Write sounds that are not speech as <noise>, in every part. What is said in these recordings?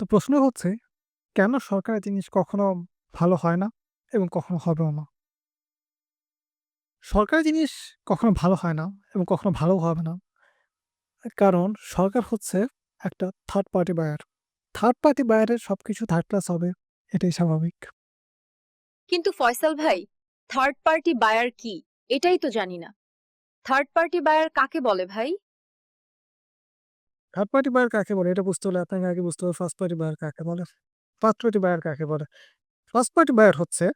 তো প্রশ্ন হচ্ছে, কেন সরকারি জিনিস কখনো ভালো হয় না এবং কখনো হবেও না? সরকারি জিনিস কখনো ভালো হয় না এবং কখনো ভালোও হবে না। কারণ সরকার হচ্ছে একটা third party buyer. Third party বায়ারের সবকিছু থার্ড ক্লাস হবে। এটাই স্বাভাবিক। কিন্তু ফয়সাল ভাই, থার্ড পার্টি বায়ার কি? এটাই তো জানি না। থার্ড পার্টি বায়ার কাকে বলে ভাই? থার্ড পার্টি বায়ার কাকে বলে? এটা বুঝতে হলে আপনাকে আগে বুঝতে হবে ফার্স্ট পার্টি বায়ার কাকে বলে। ফার্স্ট পার্টি বায়ার কাকে বলে? ফার্স্ট পার্টি বায়ার হচ্ছে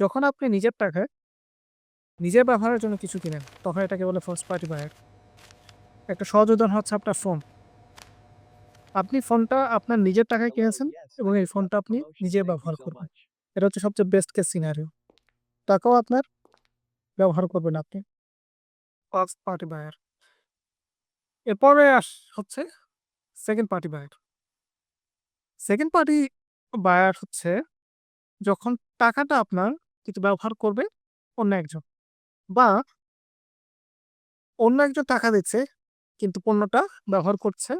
যখন আপনি নিজের টাকায় নিজের ব্যবহারের জন্য কিছু কিনেন, তখন এটাকে বলে ফার্স্ট পার্টি বায়ার। একটা সহজ উদাহরণ হচ্ছে আপনার ফোন। আপনি ফোনটা আপনার নিজের টাকায় কিনেছেন এবং এই ফোনটা আপনি নিজে ব্যবহার করবেন। এটা হচ্ছে সবচেয়ে বেস্ট কেস সিনারিও। টাকাও আপনার, ব্যবহার করবেন আপনি। First party buyer. এরপরে আস, হচ্ছে second party buyer. Second party buyer হচ্ছে যখন টাকাটা আপনার কিন্তু ব্যবহার করবে অন্য একজন। বা অন্য একজন টাকা দিচ্ছে কিন্তু পণ্যটা ব্যবহার করছে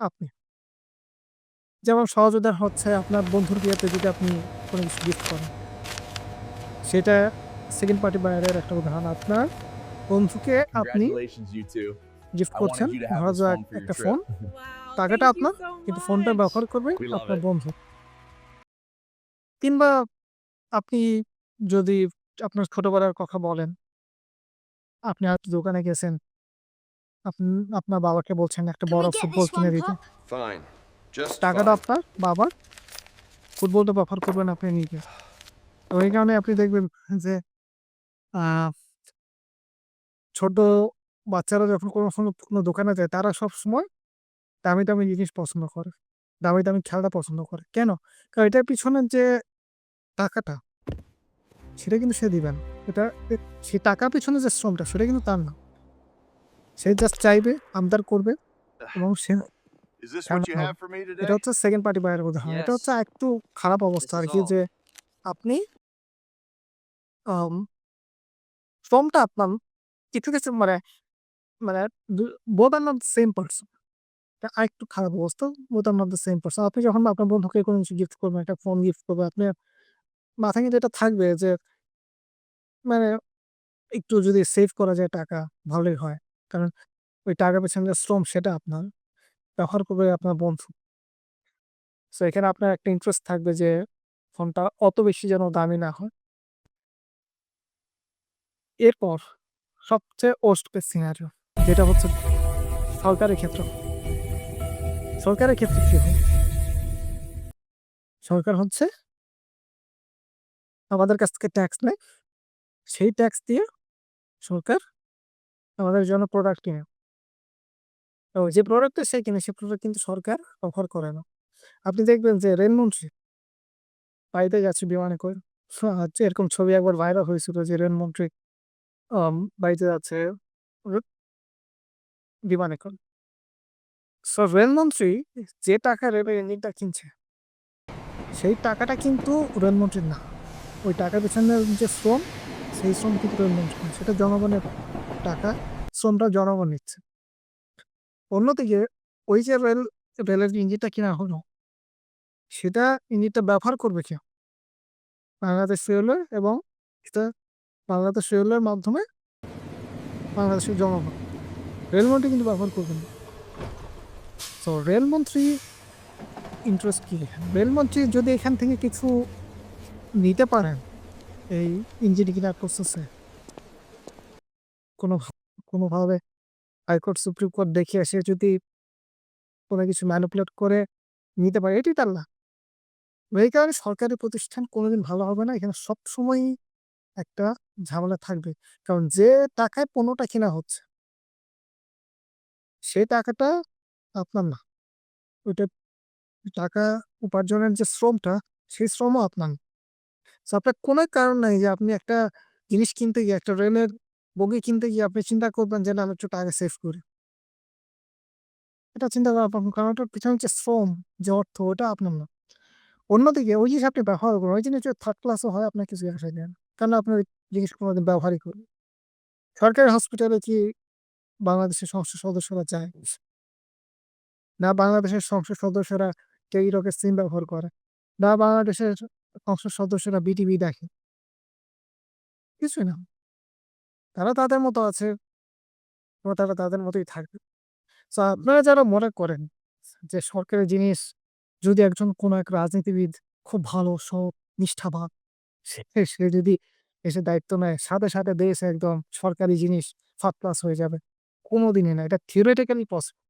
আপনি। যেমন সহজ হচ্ছে আপনার বন্ধুর বিয়েতে যদি আপনি কোনো কিছু গিফট করেন। সেটা সেকেন্ড পার্টি বায়ারের একটা উদাহরণ। আপনার বন্ধুকে আপনি. গিফট করছেন। ধরা যাক একটা ফোন। <laughs> টাকাটা আপনার কিন্তু ফোনটা ব্যবহার করবে আপনার বন্ধু। কিংবা আপনি যদি আপনার ছোটবেলার কথা বলেন। আপনি আজ দোকানে গেছেন। আপনি আপনার বাবাকে বলছেন একটা বড় ফুটবল কিনে দিতে। টাকাটা আপনার বাবার। ফুটবলটা ব্যবহার করবেন আপনি নিজে। তো এই কারণে আপনি দেখবেন যে ছোট বাচ্চারা যখন কোনো কোনো কোনো দোকানে যায় তারা সবসময় দামি, দামি জিনিস পছন্দ করে। দামি, দামি খেলনা পছন্দ করে। কেন? কারণ এটার পিছনের যে টাকাটা সেটা কিন্তু সে দিবে না। এটা সে টাকার পেছনে যে শ্রমটা সেটা কিন্তু তার না। সে জাস্ট চাইবে, আবদার করবে এবং সে এটা হচ্ছে সেকেন্ড পার্টি বায়ারের উদাহরণ। এটা হচ্ছে একটু খারাপ অবস্থা আর কি যে আপনি শ্রমটা আপনার কিছু, কিছু মানে মানে are not the same person. এটা আরেকটু খারাপ অবস্থা। both are not the same person. আপনি যখন আপনার বন্ধুকে কোনো কিছু গিফট করবেন, একটা ফোন গিফট করবেন, আপনার মাথায় কিন্তু এটা থাকবে যে মানে একটু যদি সেভ করা যায় টাকা ভালোই হয়। কারণ ওই টাকা পেছনে যে শ্রম সেটা আপনার। ব্যবহার করবে আপনার বন্ধু। সো এখানে আপনার একটা ইন্টারেস্ট থাকবে যে ফোনটা অত বেশি যেন দামি না হয়। এরপর সবচেয়ে ওস্ট scenario যেটা হচ্ছে সরকারের ক্ষেত্র। সরকারের ক্ষেত্রে কি হয়? সরকার হচ্ছে আমাদের কাছ থেকে ট্যাক্স নেয়। সেই ট্যাক্স দিয়ে সরকার আমাদের জন্য প্রোডাক্ট কিনে। তো যে প্রোডাক্টটা সে কিনে, সে প্রোডাক্ট কিন্তু সরকার ব্যবহার করে না। আপনি দেখবেন যে রেলমন্ত্রী বাড়িতে যাচ্ছে বিমানে করে। হচ্ছে এরকম ছবি একবার ভাইরাল হয়েছিল যে রেলমন্ত্রী বাড়িতে যাচ্ছে বিমানে করে। সো রেলমন্ত্রী যে টাকা রেলের ইঞ্জিনটা কিনছে সেই টাকাটা কিন্তু রেলমন্ত্রীর না। ওই টাকার পেছনের যে শ্রম, সেই শ্রম কিন্তু রেলমন্ত্রীর না। সেটা জনগণের টাকা। শ্রমটা জনগণ নিচ্ছে। অন্যদিকে ওই যে রেল রেলের ইঞ্জিনটা কেনা হলো সেটা ইঞ্জিনটা ব্যবহার করবে কেউ বাংলাদেশ রেলওয়ে এবং সেটা বাংলাদেশ রেলওয়ের মাধ্যমে বাংলাদেশের জনগণ। রেলমন্ত্রী কিন্তু ব্যবহার করবে না। সো রেলমন্ত্রী ইন্টারেস্ট কি? রেলমন্ত্রী যদি এখান থেকে কিছু নিতে পারেন এই ইঞ্জিন কেনার প্রসেসে কোনো কোনোভাবে হাইকোর্ট, সুপ্রিম কোর্ট দেখে সে যদি কোনো কিছু ম্যানিপুলেট করে নিতে পারে এটাই তার লাভ। এই কারণে সরকারি প্রতিষ্ঠান কোনোদিন ভালো হবে না। এখানে সবসময়ই একটা ঝামেলা থাকবে। কারণ যে টাকায় পণ্যটা কেনা হচ্ছে সেই টাকাটা আপনার না। ওইটা টাকা উপার্জনের যে শ্রমটা সেই শ্রমও আপনার না। আপনার কোনো কারণ নাই যে আপনি একটা জিনিস কিনতে গিয়ে একটা রেলের বগি কিনতে গিয়ে আপনি চিন্তা করবেন যে না আমি একটু টাকা সেভ করি। এটা চিন্তা করার আপনার কারণ ওটার পিছনে যে শ্রম, যে অর্থ ওটা আপনার না। অন্যদিকে ওই জিনিস আপনি ব্যবহার করবেন। ওই জিনিস থার্ড ক্লাসও হয় আপনার আসে যায় না। আপনি ওই জিনিস কোনোদিন ব্যবহারই করেননি। সরকারি হসপিটালে কি বাংলাদেশের সংসদ সদস্যরা যায়? না বাংলাদেশের সংসদ সদস্যরা টেলিটকের সিম ব্যবহার করে। না বাংলাদেশের সংসদ সদস্যরা বিটিভি দেখে। কিছুই না। তারা তাদের মতো আছে। তারা তাদের মতোই থাকবে। সো আপনারা যারা মনে করেন যে সরকারি জিনিস যদি একজন কোনো এক রাজনীতিবিদ খুব ভালো, সৎ, নিষ্ঠাবান সে যদি এসে দায়িত্ব নেয় সাথে, সাথে দেশ একদম সরকারি জিনিস ফার্স্ট হয়ে যাবে। কোনোদিনই না। এটা theoretically possible.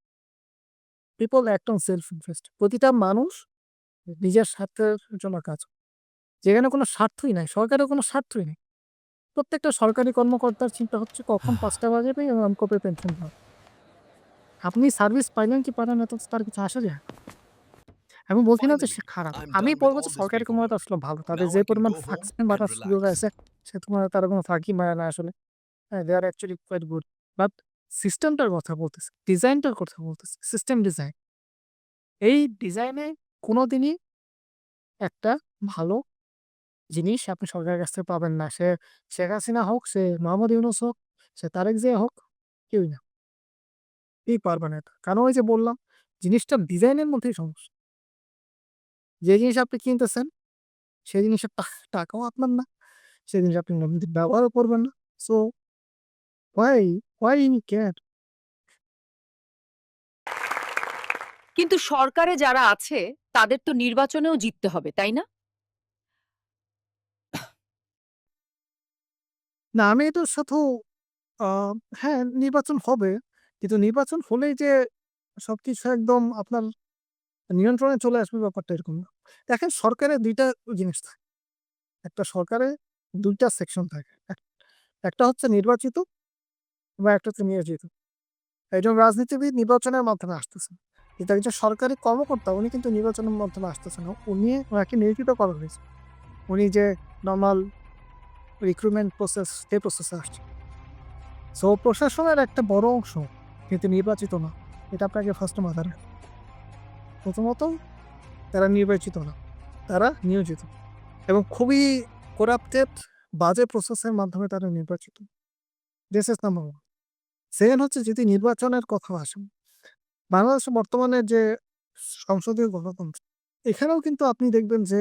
People act on self interest. প্রতিটা মানুষ নিজের স্বার্থের জন্য কাজ যেখানে কোনো স্বার্থই নাই, সরকারের কোনো স্বার্থই নেই। প্রত্যেকটা সরকারি কর্মকর্তার চিন্তা হচ্ছে কখন ৫টা বাজবে এবং আমি কবে পেনশন পাবো। আপনি সার্ভিস পাইলেন কি পাইলেন না তাতে তার কিছু আসে যায় আমি বলছি না যে সে খারাপ। আমি বলব যে সরকারি কর্মকর্তা আসলে ভালো। তাদের যে পরিমাণ ফাঁকশন বাড়ার সুযোগ আছে সে তোমার তারা কোনো ফাঁকি মারে না আসলে। হ্যাঁ, they are actually quite good. But সিস্টেমটার কথা বলতেছি। ডিজাইনটার কথা বলতেছি। System design. এই ডিজাইনে কোনোদিনই একটা ভালো জিনিস আপনি সরকারের কাছ থেকে পাবেন না। সে শেখ হাসিনা হোক, সে মোহাম্মদ ইউনূস হোক, সে তারেক জিয়া হোক, কেউই না। কেউই পারবে না এটা। কারণ ওই যে বললাম জিনিসটা ডিজাইনের মধ্যেই সমস্যা। যে জিনিস আপনি কিনতেছেন সেই জিনিসের টাকাও আপনার না। সেই জিনিস আপনি ব্যবহারও করবেন না। So why why you care? কিন্তু সরকারে যারা আছে তাদের তো নির্বাচনেও জিততে হবে, তাই না? না আমি এটার সাথেও আ হ্যাঁ, নির্বাচন হবে। কিন্তু নির্বাচন হলেই যে সবকিছু একদম আপনার নিয়ন্ত্রণে চলে আসবে ব্যাপারটা এরকম না। দেখেন সরকারের দুইটা জিনিস থাকে। একটা সরকারে দুইটা সেকশন থাকে। এক একটা হচ্ছে নির্বাচিত বা একটা হচ্ছে নিয়োজিত। একজন রাজনীতিবিদ নির্বাচনের মাধ্যমে আসতেছেন। কিন্তু একজন সরকারি কর্মকর্তা, উনি কিন্তু নির্বাচনের মাধ্যমে আসতেছেন। উনি ওনাকে নিয়োজিত করা হয়েছে। উনি যে নর্মাল রিক্রুটমেন্ট প্রসেস সেই প্রসেসে আসছে। সো প্রশাসনের একটা বড় অংশ কিন্তু নির্বাচিত না। এটা আপনাকে ফার্স্ট মাথায় রাখতে প্রথমত, তারা নির্বাচিত না। তারা নিয়োজিত। এবং খুবই করাপ্টেড বাজে প্রসেসের মাধ্যমে তারা নির্বাচিত। দিস ইজ নাম্বার 1 সেকেন্ড হচ্ছে যদি নির্বাচনের কথা আসে, বাংলাদেশে বর্তমানে যে সংসদীয় গণতন্ত্র এখানেও কিন্তু আপনি দেখবেন যে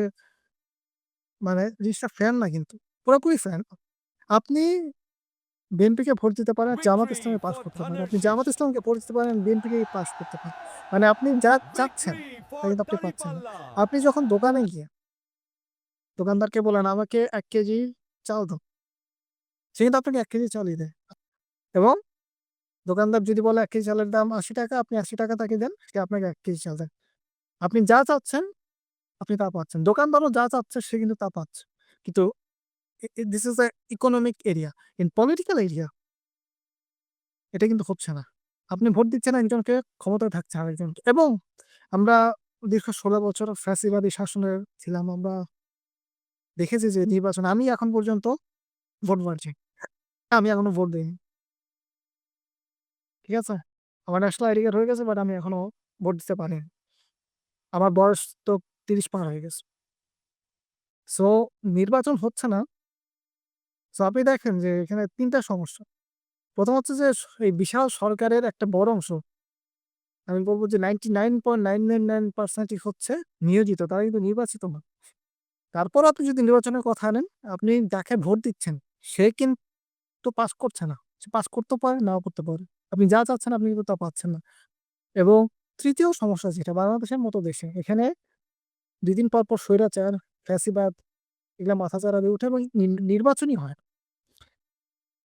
মানে জিনিসটা ফেয়ার না কিন্তু। পুরোপুরি ফ্যান। আপনি বিএনপিকে ভোট দিতে পারেন, জামাত ইসলামে পাস করতে পারেন। আপনি জামাত ইসলামকে ভোট দিতে পারেন, বিএনপিকে পাস করতে পারেন। মানে আপনি যা চাচ্ছেন তা কিন্তু আপনি পাচ্ছেন আপনি যখন দোকানে গিয়ে দোকানদারকে বলেন আমাকে এক কেজি চাল দাও। সে কিন্তু আপনাকে এক কেজি চালই দেয়। এবং দোকানদার যদি বলে এক কেজি চালের দাম ৳৮০ আপনি ৳৮০ তাকে দেন, সে আপনাকে এক কেজি চাল দেয়। আপনি যা চাচ্ছেন আপনি তা পাচ্ছেন। দোকানদারও যা চাচ্ছে সে কিন্তু তা পাচ্ছে। কিন্তু এ এ this is a economic area. In political area এটা কিন্তু হচ্ছে না। আপনি ভোট দিচ্ছেন একজনকে, ক্ষমতায় থাকছে আরেকজনকে। এবং আমরা দীর্ঘ ১৬ বছর ফ্যাসিবাদী শাসনে ছিলাম। আমরা দেখেছি যে নির্বাচন আমি এখন পর্যন্ত ভোট মারছি। আমি এখনও ভোট দেইনি। ঠিক আছে? আমার ন্যাশনাল আইডি কার্ড হয়ে গেছে বাট আমি এখনও ভোট দিতে পারিনি। আমার বয়স তো ৩০ পার হয়ে গেছে। সো নির্বাচন হচ্ছে না। সো আপনি দেখেন যে এখানে ৩ টা সমস্যা। প্রথম হচ্ছে যে এই বিশাল সরকারের একটা বড় অংশ আমি বলব যে 99.999% ই হচ্ছে নিয়োজিত। তারা কিন্তু নির্বাচিত না। তারপর আপনি যদি নির্বাচনের কথা আনেন, আপনি যাকে ভোট দিচ্ছেন সে কিন্তু পাস করছে না। সে পাস করতেও পারে, নাও করতে পারে। আপনি যা চাচ্ছেন আপনি কিন্তু তা পাচ্ছেন না। এবং তৃতীয় সমস্যা যেটা বাংলাদেশের মতো দেশে এখানে ২ দিন পর, পর স্বৈরাচার, ফ্যাসিবাদ এগুলা মাথাচাড়া দিয়ে উঠে এবং নির্বাচনই হয়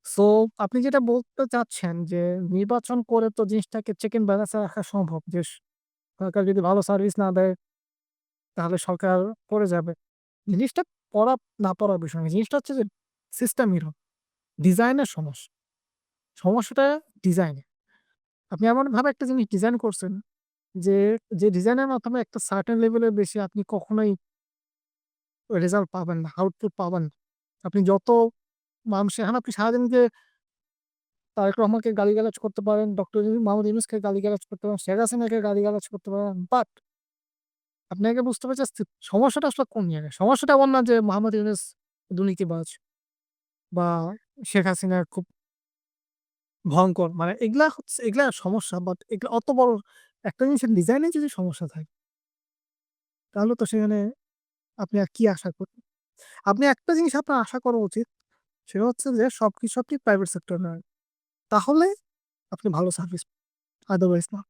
সো আপনি যেটা বলতে চাচ্ছেন যে নির্বাচন করে তো জিনিসটাকে চেক এন্ড ব্যালেন্স রাখা সম্ভব। যে সরকার যদি ভালো সার্ভিস না দেয় তাহলে সরকার পড়ে যাবে। জিনিসটা পড়া না পড়ার বিষয়। জিনিসটা হচ্ছে যে সিস্টেম এরর। ডিজাইনের সমস্যা। সমস্যাটা ডিজাইনে। আপনি এমনভাবে একটা জিনিস ডিজাইন করছেন যে, যে ডিজাইনের মাধ্যমে একটা সার্টেন লেভেলের বেশি আপনি কখনোই রেজাল্ট পাবেন না, আউটপুট পাবেন না। আপনি যত মানুষ এখন আপনি সারাদিন যে তারেক রহমানকে গালিগালাজ করতে পারেন, ডক্টর মোহাম্মদ ইউনূসকে গালিগালাজ করতে পারেন, শেখ হাসিনাকে গালিগালাজ করতে পারেন। বাট আপনি আগে বুঝতে যে সমস্যাটা আসলে কোন জায়গায়? সমস্যাটা এমন না যে মোহাম্মদ ইউনূস দুর্নীতিবাজ বা শেখ হাসিনার খুব ভয়ঙ্কর। মানে এগুলা হচ্ছে, এগুলা সমস্যা বাট এগুলা অত বড় একটা জিনিসের ডিজাইনে যদি সমস্যা থাকে তাহলে তো সেখানে আপনি আর কি আশা করবেন? আপনি একটা জিনিস আপনার আশা করা উচিত। সেটা হচ্ছে যে সব কিছু আপনি প্রাইভেট সেক্টর নেন। তাহলে আপনি ভালো সার্ভিস আদারওয়াইজ না।